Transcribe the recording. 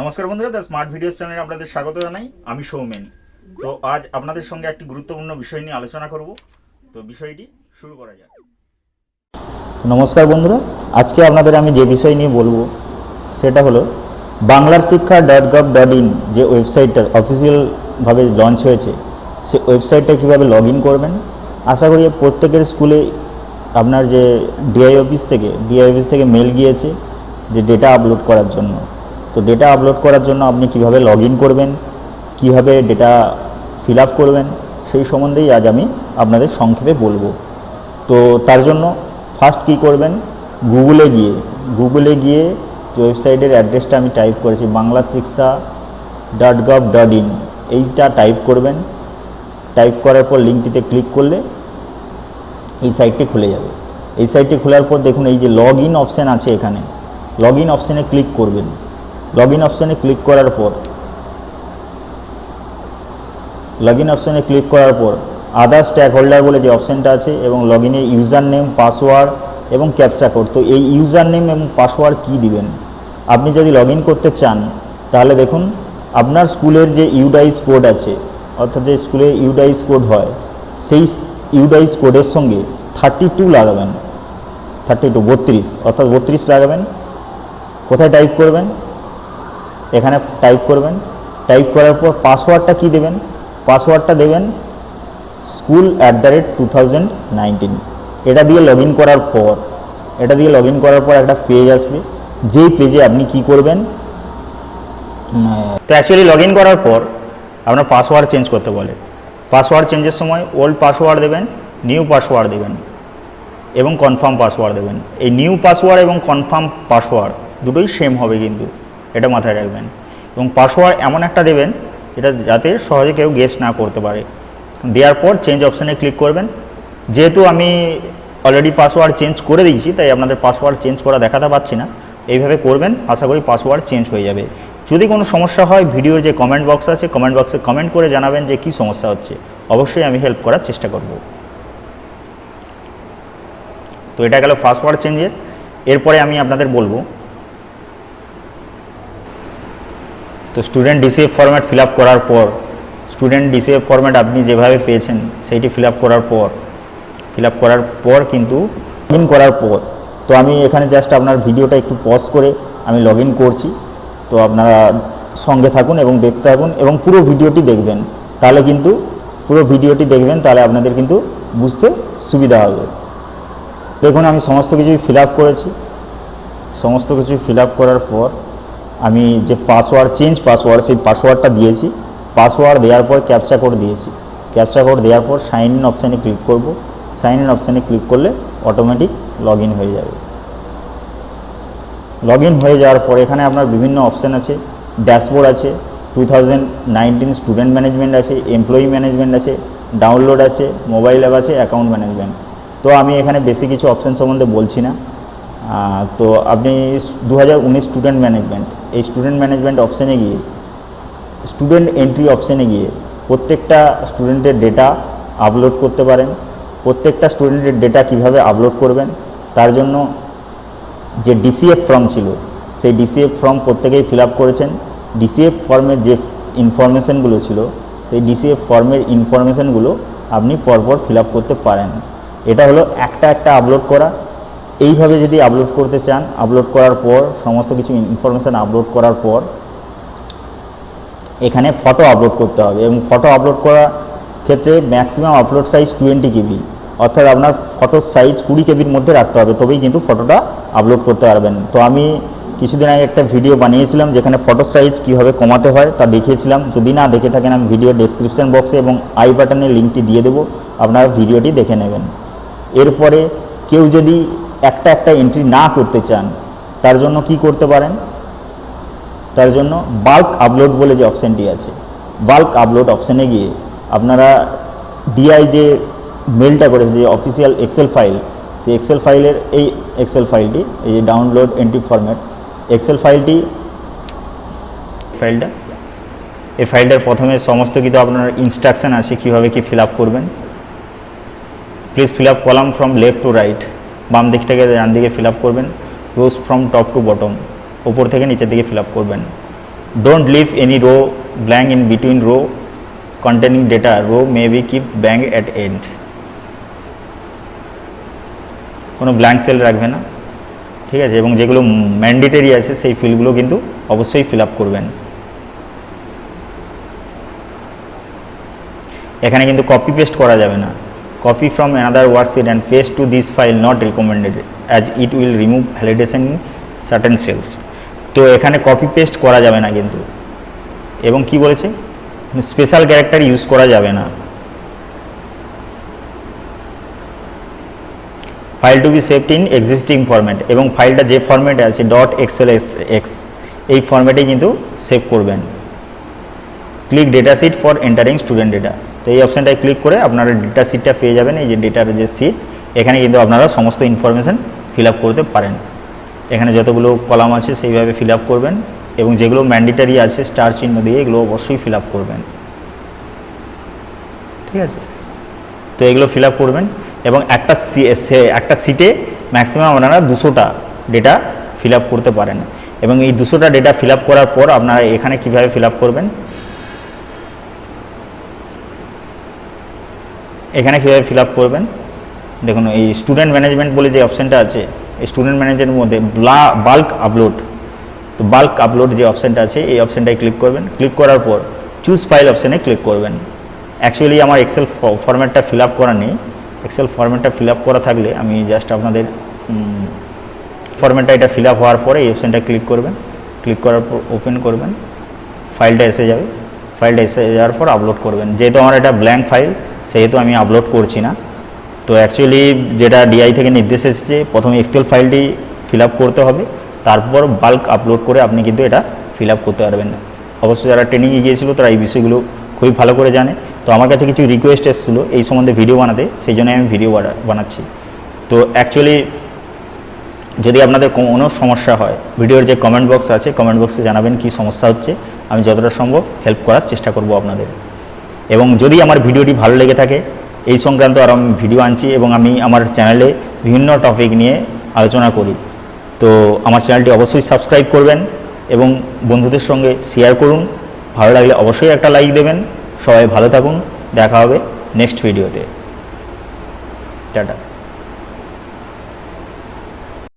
নমস্কার বন্ধুরা the smart videos চ্যানেলে আপনাদের স্বাগত জানাই। আমি সৌমেন। তো আজ আপনাদের সঙ্গে একটি গুরুত্বপূর্ণ বিষয় নিয়ে আলোচনা করব। তো বিষয়টি শুরু করা যাক। নমস্কার বন্ধুরা, আজকে আপনাদের আমি যে বিষয় নিয়ে বলব, সেটা হলো বাংলার শিক্ষা ডট গভ ডট ইন যে ওয়েবসাইটটা অফিসিয়ালভাবে লঞ্চ হয়েছে, সে ওয়েবসাইটটা কীভাবে লগ ইন করবেন? আশা করি প্রত্যেকের স্কুলে আপনার যে ডিআই অফিস থেকে ডিআই অফিস থেকে মেল গিয়েছে যে ডেটা আপলোড করার জন্য। তো ডেটা আপলোড করার জন্য আপনি কীভাবে লগ করবেন, কীভাবে ডেটা ফিল করবেন, সেই সম্বন্ধেই আজ আমি আপনাদের সংক্ষেপে বলব। তো তার জন্য ফার্স্ট কী করবেন গুগলে গিয়ে গুগলে গিয়ে যে ওয়েবসাইটের অ্যাড্রেসটা আমি টাইপ করেছি Bangla Shiksha dot gov dot in এইটা টাইপ করবেন। টাইপ করার পর লিঙ্কটিতে ক্লিক করলে এই সাইটটি খুলে যাবে। এই সাইটটি খোলার পর দেখুন এই যে লগ ইন অপশান আছে এখানে। লগ ইন অপশানে ক্লিক করবেন। লগ ইন অপশানে ক্লিক করার পর লগ ইন অপশানে ক্লিক করার পর আদার স্ট্যাক হোল্ডার বলে যে অপশানটা আছে এবং লগ ইনের ইউজার নেম পাসওয়ার্ড এবং ক্যাপচা কোড তো এই ইউজার নেম এবং পাসওয়ার্ড কী দিবেন? আপনি যদি লগ করতে চান, তাহলে দেখুন, আপনার স্কুলের যে ইউডাইস কোড আছে, অর্থাৎ যে স্কুলের ইউডাইস কোড হয়, সেই ইউডাইস কোডের সঙ্গে থার্টি টু লাগাবেন। থার্টি টু বত্রিশ, অর্থাৎ বত্রিশ লাগাবেন। কোথায় টাইপ করবেন? এখানে টাইপ করবেন। টাইপ করার পর পাসওয়ার্ডটা কী দেবেন? পাসওয়ার্ডটা দেবেন school at the rate two thousand nineteen এটা দিয়ে লগ করার পর, এটা দিয়ে লগ করার পর একটা পেজ আসবে। যেই পেজে আপনি কি করবেন? তো অ্যাকচুয়ালি লগ করার পর আপনার পাসওয়ার্ড চেঞ্জ করতে বলে। পাসওয়ার্ড চেঞ্জের সময় ওল্ড পাসওয়ার্ড দেবেন নিউ পাসওয়ার্ড দেবেন এবং কনফার্ম পাসওয়ার্ড দেবেন। এই নিউ পাসওয়ার্ড এবং কনফার্ম পাসওয়ার্ড দুটোই সেম হবে কিন্তু। এটা মাথায় রাখবেন। এবং পাসওয়ার্ড এমন একটা দেবেন, যেটা যাতে সহজে কেউ গেস না করতে পারে। দেওয়ার পর চেঞ্জ অপশানে ক্লিক করবেন। যেহেতু আমি অলরেডি পাসওয়ার্ড চেঞ্জ করে দিয়েছি, তাই আপনাদের পাসওয়ার্ড চেঞ্জ করা দেখাতে পাচ্ছি না। এইভাবে করবেন, আশা করি পাসওয়ার্ড চেঞ্জ হয়ে যাবে। যদি কোনো সমস্যা হয়, ভিডিওর যে কমেন্ট বক্স আছে কমেন্ট বক্সে কমেন্ট করে জানাবেন যে কী সমস্যা হচ্ছে। অবশ্যই আমি হেল্প করার চেষ্টা করব। তো এটা গেল পাসওয়ার্ড চেঞ্জের এরপরে আমি আপনাদের বলব তো স্টুডেন্ট ডিসিএফ ফরম্যাট ফিল করার পর স্টুডেন্ট ডিসিএফ ফরম্যাট আপনি যেভাবে পেয়েছেন, সেইটি ফিল করার পর ফিল করার পর কিন্তু লগ করার পর, তো আমি এখানে জাস্ট আপনার ভিডিওটা একটু পজ করে আমি লগ করছি, তো আপনারা সঙ্গে থাকুন এবং দেখতে থাকুন এবং পুরো ভিডিওটি দেখবেন, তাহলে কিন্তু পুরো ভিডিওটি দেখবেন, তাহলে আপনাদের কিন্তু বুঝতে সুবিধা হবে। দেখুন আমি সমস্ত কিছুই ফিল করেছি, সমস্ত কিছু ফিল করার পর আমি যে পাসওয়ার্ড চেঞ্জ পাসওয়ার্ড সেই পাসওয়ার্ডটা দিয়েছি। পাসওয়ার্ড দেওয়ার পর ক্যাপচা কোড দিয়েছি। ক্যাপচা কোড দেওয়ার পর সাইন ইন অপশানে ক্লিক করব। সাইন ইন অপশানে ক্লিক করলে অটোমেটিক লগ হয়ে যাবে। লগ হয়ে যাওয়ার পর এখানে আপনার বিভিন্ন অপশান আছে। ড্যাশবোর্ড আছে টু স্টুডেন্ট ম্যানেজমেন্ট আছে এমপ্লয়ি ম্যানেজমেন্ট আছে ডাউনলোড আছে মোবাইল অ্যাপ আছে অ্যাকাউন্ট ম্যানেজমেন্ট তো আমি এখানে বেশি কিছু অপশান সম্বন্ধে বলছি না। তো আপনি দু হাজার উনিশ স্টুডেন্ট ম্যানেজমেন্ট এই স্টুডেন্ট ম্যানেজমেন্ট অপশানে গিয়ে স্টুডেন্ট এন্ট্রি অপশানে গিয়ে প্রত্যেকটা স্টুডেন্টের ডেটা আপলোড করতে পারেন। প্রত্যেকটা স্টুডেন্টের ডেটা কীভাবে আপলোড করবেন, তার জন্য যে ডিসিএফ ফর্ম ছিল, সেই ডিসিএফ ফর্ম প্রত্যেকেই ফিল করেছেন। ডিসিএফ ফর্মের যে ইনফরমেশানগুলো ছিল, সেই ডিসিএফ ফর্মের ইনফরমেশানগুলো আপনি পরপর ফিল করতে পারেন। এটা হলো একটা একটা আপলোড করা। এইভাবে যদি আপলোড করতে চান আপলোড করার পর, সমস্ত কিছু ইনফরমেশান আপলোড করার পর, এখানে ফটো আপলোড করতে হবে এবং ফটো আপলোড করার ক্ষেত্রে maximum upload size twenty KB অর্থাৎ আপনার ফটোর সাইজ কুড়ি কেবির মধ্যে রাখতে হবে, তবেই কিন্তু ফটোটা আপলোড করতে পারবেন। তো আমি কিছুদিন আগে একটা ভিডিও বানিয়েছিলাম যেখানে ফটো সাইজ কীভাবে কমাতে হয় তা দেখিয়েছিলাম। যদি না দেখে থাকেন, আমি ভিডিও ডেসক্রিপশন বক্সে এবং আই বাটনের লিঙ্কটি দিয়ে দেবো, আপনারা ভিডিওটি দেখে নেবেন। এরপরে কেউ যদি একটা একটা এন্ট্রি না করতে চান, তার জন্য কি করতে পারেন? তার জন্য বাল্ক আপলোড বলে যে অপশানটি আছে। বাল্ক আপলোড অপশানে গিয়ে আপনারা ডিআই যে মেলটা করেছে, যে অফিসিয়াল এক্সেল ফাইল সেই এক্সেল ফাইলের এই এক্সেল ফাইলটি এই যে ডাউনলোড এন্ট্রি ফরম্যাট এক্সেল ফাইলটি ফাইলটা এই ফাইলটার প্রথমে সমস্ত কিছু আপনার ইনস্ট্রাকশান আছে কীভাবে কি ফিল করবেন। Please fill up column from left to right বাম দিকটাকে ডান দিকে ফিল আপ করবেন rows from top to bottom ওপর থেকে নিচের দিকে ফিল আপ করবেন। Don't leave any row blank in between row containing data row may be keep blank at end কোনো ব্ল্যাঙ্ক সেল রাখবে না, ঠিক আছে? এবং যেগুলো ম্যান্ডেটারি আছে, সেই ফিল্ডগুলো কিন্তু অবশ্যই ফিল আপ করবেন। এখানে কিন্তু কপি পেস্ট করা যাবে না। Copy from another worksheet and paste to this file not recommended as it will remove validation in certain cells তো এখানে কপি পেস্ট করা যাবে না কিন্তু। এবং কি বলেছে? স্পেশাল ক্যারেক্টার ইউজ করা যাবে না। File to be saved in existing format এবং ফাইলটা যে ফরম্যাটে আছে ডট এক্সএল এক্স এই ফরম্যাটেই কিন্তু সেভ করবেন। Click data sheet for entering student data তো এই অপশানটায় ক্লিক করে আপনারা ডেটা সিটটা পেয়ে যাবেন। এই যে ডেটার যে সিট এখানে কিন্তু আপনারা সমস্ত ইনফরমেশান ফিল করতে পারেন। এখানে যতগুলো কলাম আছে সেইভাবে ফিল করবেন এবং যেগুলো ম্যান্ডেটারি আছে স্টার চিহ্ন দিয়ে এগুলো অবশ্যই ফিল করবেন। ঠিক আছে? তো এগুলো ফিল করবেন এবং একটা একটা সিটে ম্যাক্সিমাম আপনারা দুশোটা ডেটা ফিল করতে পারেন। এবং এই দুশোটা ডেটা ফিল করার পর আপনারা এখানে কীভাবে ফিল করবেন? এখানে কীভাবে ফিল আপ করবেন? দেখুন, এই স্টুডেন্ট ম্যানেজমেন্ট বলে যে অপশানটা আছে, এই স্টুডেন্ট ম্যানেজমেন্টের মধ্যে বাল্ক আপলোড তো বাল্ক আপলোড যে অপশানটা আছে, এই অপশানটায় ক্লিক করবেন। ক্লিক করার পর চুজ ফাইল অপশানে ক্লিক করবেন। অ্যাকচুয়ালি আমার এক্সেল ফরম্যাটটা ফিল আপ করা নেই। এক্সেল ফরম্যাটটা ফিল আপ করা থাকলে আমি জাস্ট আপনাদের ফরম্যাটটা এটা ফিল আপ হওয়ার পরে এই অপশানটা ক্লিক করবেন। ক্লিক করার পর ওপেন করবেন। ফাইলটা এসে যাবে। ফাইলটা এসে যাওয়ার পর আপলোড করবেন। যেহেতু আমার এটা ব্ল্যাঙ্ক ফাইল সেহেতু আমি আপলোড করছি না। তো অ্যাকচুয়ালি যেটা ডিআই থেকে নির্দেশ এসেছে, প্রথমে এক্সেল ফাইলটি ফিল করতে হবে। তারপর বাল্ক আপলোড করে আপনি কিন্তু এটা ফিল করতে পারবেন না। অবশ্যই যারা ট্রেনিংয়ে গিয়েছিল, তারা এই বিষয়গুলো খুবই ভালো করে জানে। তো আমার কাছে কিছু রিকোয়েস্ট এসেছিল এই সম্বন্ধে ভিডিও বানাতে, সেই জন্য আমি ভিডিও বানাচ্ছি। তো অ্যাকচুয়ালি যদি আপনাদের কোনো সমস্যা হয় ভিডিওর যে কমেন্ট বক্স আছে কমেন্ট বক্সে জানাবেন কি সমস্যা হচ্ছে। আমি যতটা সম্ভব হেল্প করার চেষ্টা করব আপনাদের। এবং যদি আমার ভিডিওটি ভালো লেগে থাকে, এই সংক্রান্ত আর আমি ভিডিও আনছি এবং আমি আমার চ্যানেলে বিভিন্ন টপিক নিয়ে আলোচনা করি। তো আমার চ্যানেলটি অবশ্যই সাবস্ক্রাইব করবেন এবং বন্ধুদের সঙ্গে শেয়ার করুন। ভালো লাগলে অবশ্যই একটা লাইক দেবেন। সবাই ভালো থাকুন। দেখা হবে নেক্সট ভিডিওতে টাটা।